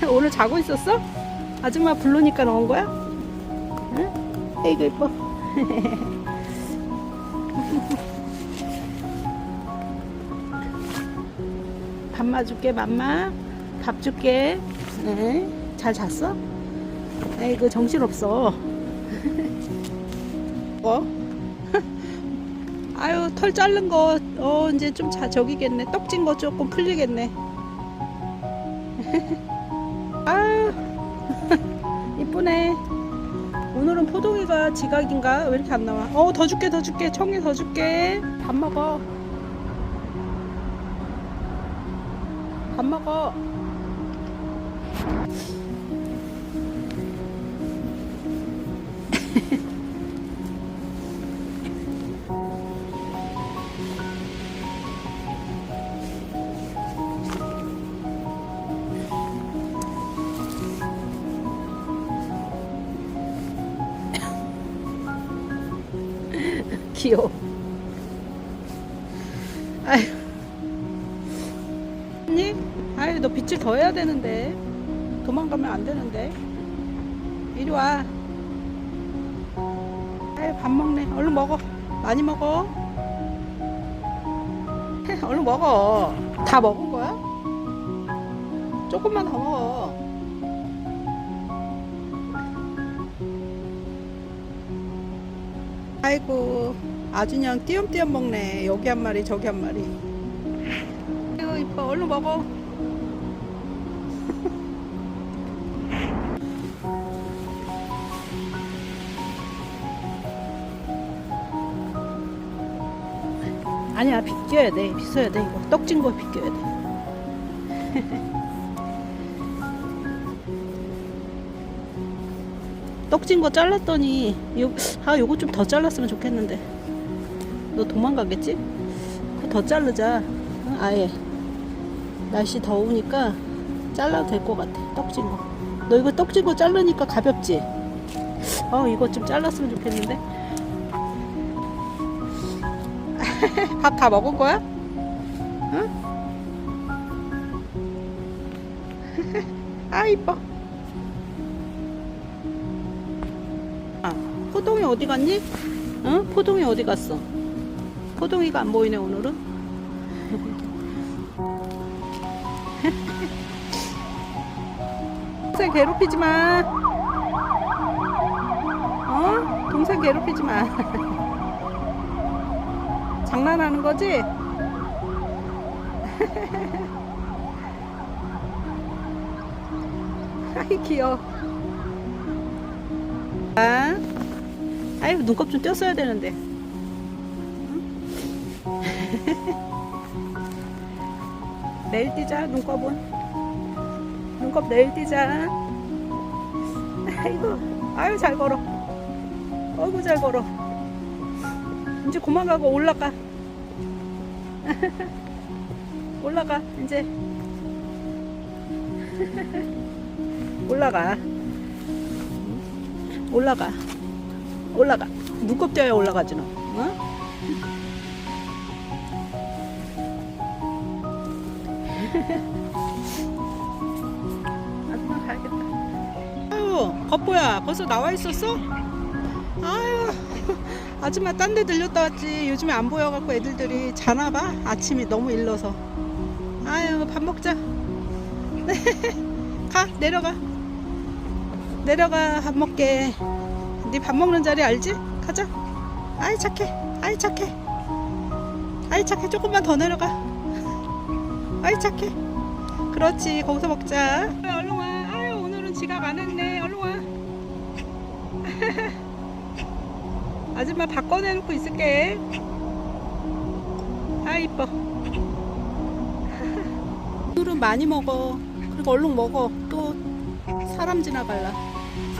오늘 자고 있었어? 아줌마 부르니까 나온 거야? 응? 에이구 이뻐 밥마 줄게 맘마 밥 줄게 네. 잘 잤어? 에이구 정신없어 어? 아유 털 자른 거 어 이제 좀 자, 저기겠네 떡진 거 조금 풀리겠네 이쁘네. 오늘은 포동이가 지각인가? 왜 이렇게 안 나와? 어 더 줄게 더 줄게. 청이 더 줄게. 밥 먹어. 밥 먹어 귀여워. 아유 언니? 아유 너 빗질 더 해야 되는데. 도망가면 안 되는데. 이리 와. 아유 밥 먹네. 얼른 먹어. 많이 먹어. 얼른 먹어. 다 먹은 거야? 조금만 더 먹어. 아이고 아주 그냥 띄엄띄엄 먹네. 여기 한 마리 저기 한 마리. 아이고 이뻐. 얼른 먹어. 아니야 비껴야 돼. 빗어야 돼 이거. 떡진 거 비껴야 돼. 떡진 거 잘랐더니 요, 아 요거 좀 더 잘랐으면 좋겠는데 너 도망가겠지? 그거 더 자르자 응? 아예 날씨 더우니까 잘라도 될 것 같아 떡진 거 너 이거 떡진 거 자르니까 가볍지? 어 이거 좀 잘랐으면 좋겠는데 밥 다 먹은 거야? 응? 아 이뻐 아, 포동이 어디 갔니? 응? 포동이 어디 갔어? 포동이가 안 보이네 오늘은. 동생 괴롭히지 마. 어? 동생 괴롭히지 마. 장난하는 거지? 아이 귀여워. 아, 아유 눈곱 좀 떼었어야 되는데. 응? 내일 띄자 눈곱은. 눈곱 내일 띄자. 아이고, 아유 잘 걸어. 어이구 잘 걸어. 이제 그만 가고 올라가. 올라가 이제. 올라가. 올라가 올라가 눈곱 떼야 올라가지 너 어? 아줌마 가야겠다. 아유 겉보야 벌써 나와 있었어? 아유 아줌마 딴 데 들렸다 왔지. 요즘에 안 보여갖고 애들들이 자나 봐. 아침이 너무 일러서. 아유 밥 먹자. 가 내려가. 내려가 밥 먹게. 네 밥 먹는 자리 알지? 가자. 아이 착해. 아이 착해. 아이 착해. 조금만 더 내려가 아이 착해. 그렇지 거기서 먹자. 얼른 와. 아유 오늘은 지각 안 했네. 얼른 와. 아줌마 밥 꺼내놓고 있을게. 아 이뻐. 오늘은 많이 먹어. 그리고 얼른 먹어. 또 사람 지나갈라.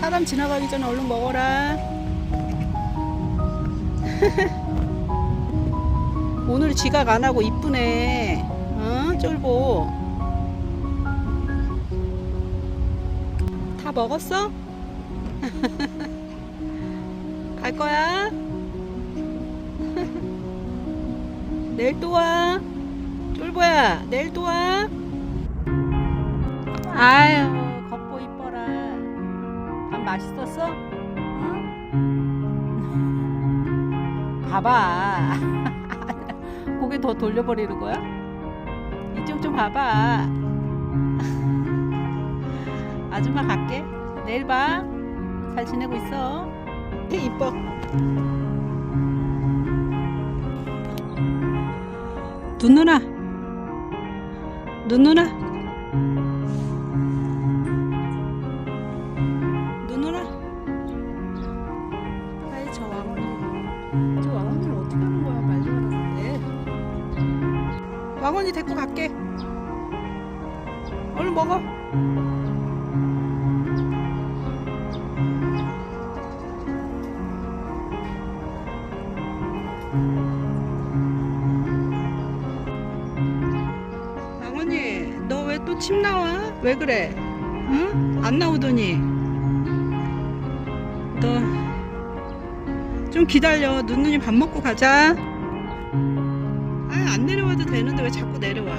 사람 지나가기 전에 얼른 먹어라. 오늘 지각 안 하고 이쁘네. 어, 쫄보. 다 먹었어? 갈 거야? 내일 또 와. 쫄보야, 내일 또 와. 아유. 맛있었어? 응? 봐봐. 고개 더 돌려버리는 거야? 이쪽 좀 봐봐. 아줌마 갈게. 내일 봐. 잘 지내고 있어. 개 이뻐. 눈 누나. 눈 누나. 왕언니 데리고 갈게. 얼른 먹어. 왕언니, 너 왜 또 침 나와? 왜 그래? 응? 안 나오더니. 너 좀 기다려. 눈눈이 밥 먹고 가자. 아, 안 내려와도 되는데 왜 자꾸 내려와?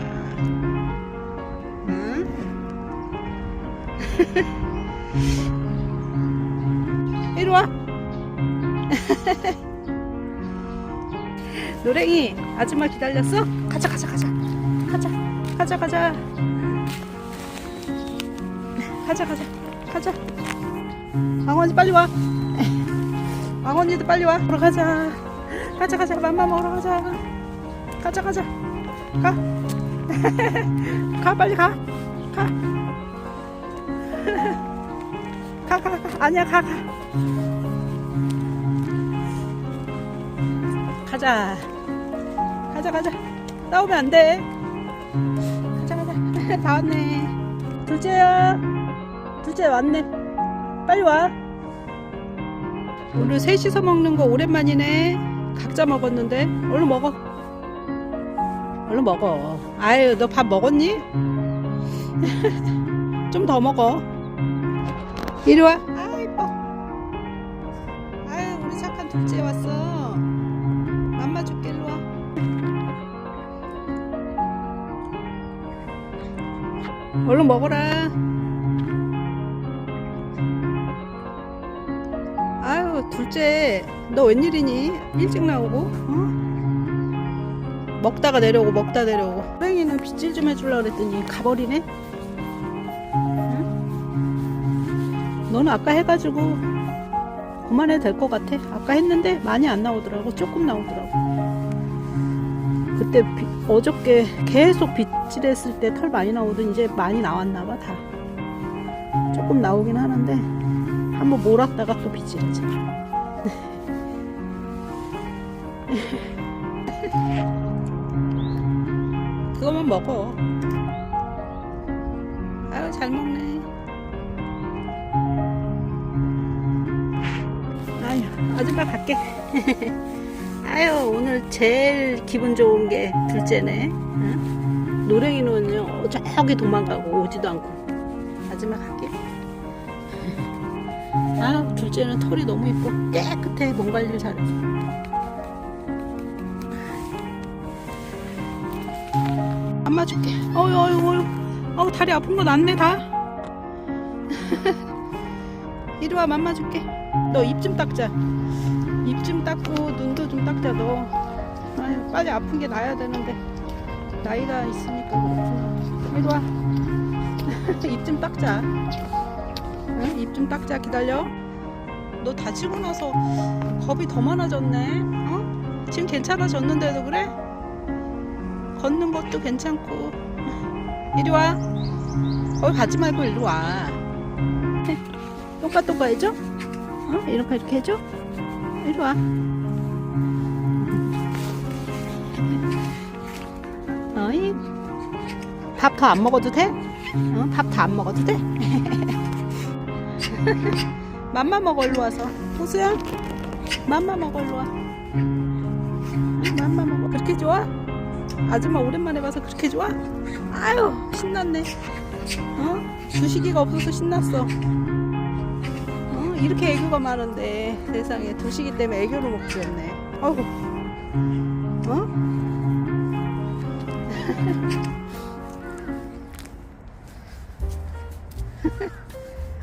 응? 이리 와. 노랭이 아줌마 기다렸어? 가자 가자 가자 가자 가자 가자 가자 가자 가자 왕언니 빨리 와 왕언니도 빨리 와 보러 가자 가자 가자 맘마 먹으러 가자 가자 가자 가 가 빨리 가 가. 가, 가, 가. 아니야, 가, 가. 가자. 가자, 가자. 싸우면 안 돼. 가자, 가자. 다 왔네. 둘째야. 둘째 왔네. 빨리 와. 오늘 셋이서 먹는 거 오랜만이네. 각자 먹었는데. 얼른 먹어. 얼른 먹어. 아유, 너 밥 먹었니? 좀 더 먹어. 이리 와. 아, 이 뻐. 아유, 우리 착한 둘째 왔어. 맘마 줄게, 일로 와. 얼른 먹어라. 아유, 둘째, 너 웬일이니? 일찍 나오고, 어? 먹다가 내려오고, 먹다 내려오고. 호랭이는 빗질 좀 해주려고 그랬더니 가버리네? 너는 아까 해가지고 그만해도 될 것 같아. 아까 했는데 많이 안 나오더라고. 조금 나오더라고. 그때 비- 어저께 계속 빗질했을 때 털 많이 나오던 이제 많이 나왔나 봐 다. 조금 나오긴 하는데 한번 몰았다가 또 빗질하지. 그거만 먹어. 아유 잘 먹네. 아유, 아줌마 갈게. 아유, 오늘 제일 기분 좋은 게 둘째네. 응? 노랭이는요, 저기 도망가고 오지도 않고. 아줌마 갈게. 아, 둘째는 털이 너무 이뻐. 깨끗해. 몸 관리를 잘해. 안마 줄게. 어유, 어유, 어유. 어우, 다리 아픈 거 낫네, 다. 이리 와, 줄게. 너 입 좀 닦자. 입 좀 닦고 눈도 좀 닦자 너. 아유, 빨리 아픈 게 나야 되는데 나이가 있으니까 그렇구나. 이리 와. 입 좀 닦자. 응? 입 좀 닦자 기다려. 너 다치고 나서 겁이 더 많아졌네. 어? 지금 괜찮아졌는데도 그래? 걷는 것도 괜찮고. 이리 와. 거기 가지 말고 이리 와. 똑같똑같 해줘? 어? 이렇게 이렇게 해줘? 이리 와. 어이? 밥 더 안 먹어도 돼? 어? 밥다안 먹어도 돼? 맘마 먹어 일로 와서 호수야 맘마 먹어 일로 와 응, 맘마 먹어 그렇게 좋아? 아줌마 오랜만에 봐서 그렇게 좋아? 아유 신났네 어? 주식이가 없어서 신났어 어? 이렇게 애교가 많은데 세상에 두식이 때문에 애교를 못 부렸네 어우 어?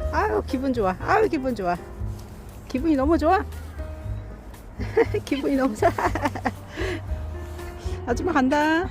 아유 기분 좋아 아유 기분 좋아 기분이 너무 좋아 기분이 너무 좋아 아줌마 간다.